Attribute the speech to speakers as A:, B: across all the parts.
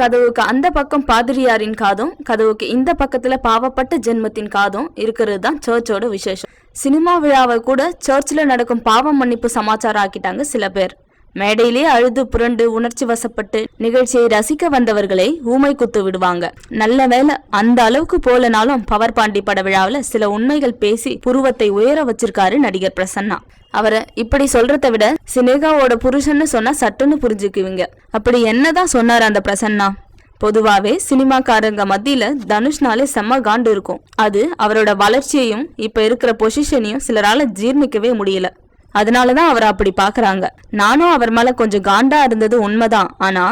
A: கதவுக்கு அந்த பக்கம் பாதிரியாரின் காதும் கதவுக்கு இந்த பக்கத்துல பாவப்பட்ட ஜென்மத்தின் காதும் இருக்கிறது தான் சர்ச்சோட விசேஷம். சினிமா விழாவை கூட சர்ச்சில் நடக்கும் பாவம் மன்னிப்பு சமாச்சாரம் ஆக்கிட்டாங்க சில பேர். மேடையிலே அழுது புரண்டு உணர்ச்சி வசப்பட்டு நிகழ்ச்சியை ரசிக்க வந்தவர்களை ஊமை குத்து விடுவாங்க. நல்ல வேளை அந்த அளவுக்கு போலனாலும் பவர் பாண்டி பட விழாவில் சில உண்மைகள் பேசி புருவத்தை உயர வச்சிருக்காரு நடிகர் பிரசன்னா. அவரை இப்படி சொல்றத விட சினேகாவோட புருஷன்னு சொன்னா சட்டுன்னு புரிஞ்சுக்குவீங்க. அப்படி என்னதான் சொன்னார் அந்த பிரசன்னா? பொதுவாவே சினிமாக்காரங்க மத்தியில தனுஷ்னாலே செம்ம காண்டு இருக்கும். அது அவரோட வளர்ச்சியையும் இப்ப இருக்கிற பொசிஷனையும் சிலரால ஜீர்ணிக்கவே முடியல. அதனாலதான் அவர் அப்படி பாக்குறாங்க நானும் அவர் மேல கொஞ்சம் காண்டா இருந்தது உண்மைதான். ஆனா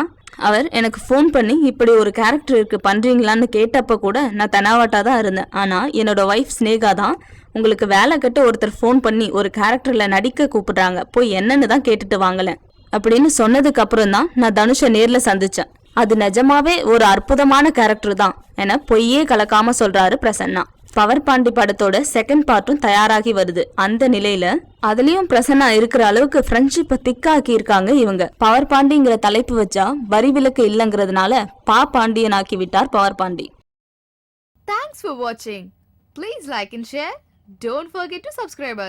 A: அவர் எனக்கு ஃபோன் பண்ணி இப்படி ஒரு கேரக்டர் இருக்கு பண்றீங்களான்னு கேட்டப்ப கூட நான் தெனாவட்டா தான் இருந்தேன். ஆனா என்னோட ஒய்ஃப் ஸ்னேகா தான் உங்களுக்கு வேலை கட்டு ஒருத்தர் ஃபோன் பண்ணி ஒரு கேரக்டர்ல நடிக்க கூப்பிடுறாங்க. போய் என்னன்னு தான் கேட்டுட்டு வாங்கலேன் அப்படின்னு சொன்னதுக்கு அப்புறம் தான் நான் தனுஷை நேர்ல சந்திச்சேன். அது நிஜமாவே ஒரு அற்புதமான கேரக்டர் தான். என பொய்யே கலக்காம சொல்றாரு பிரசன்னா. பவர் பாண்டி படத்தோட செகண்ட் பார்ட்டும் தயாராகி வருது. அந்த நிலையில அதுலயும் பிரசன்னா இருக்கிற அளவுக்கு ஃப்ரெண்ட்ஷிப்பை திக்காக்கி இருக்காங்க இவங்க. பவர் பாண்டிங்கிற தலைப்பு வச்சா வரி விலக்கு இல்லைங்கிறதுனால பா பாண்டியன் ஆக்கி விட்டார் பவர் பாண்டி.
B: தேங்க்ஸ் for வாட்சிங் please like and share don't forget to subscribe.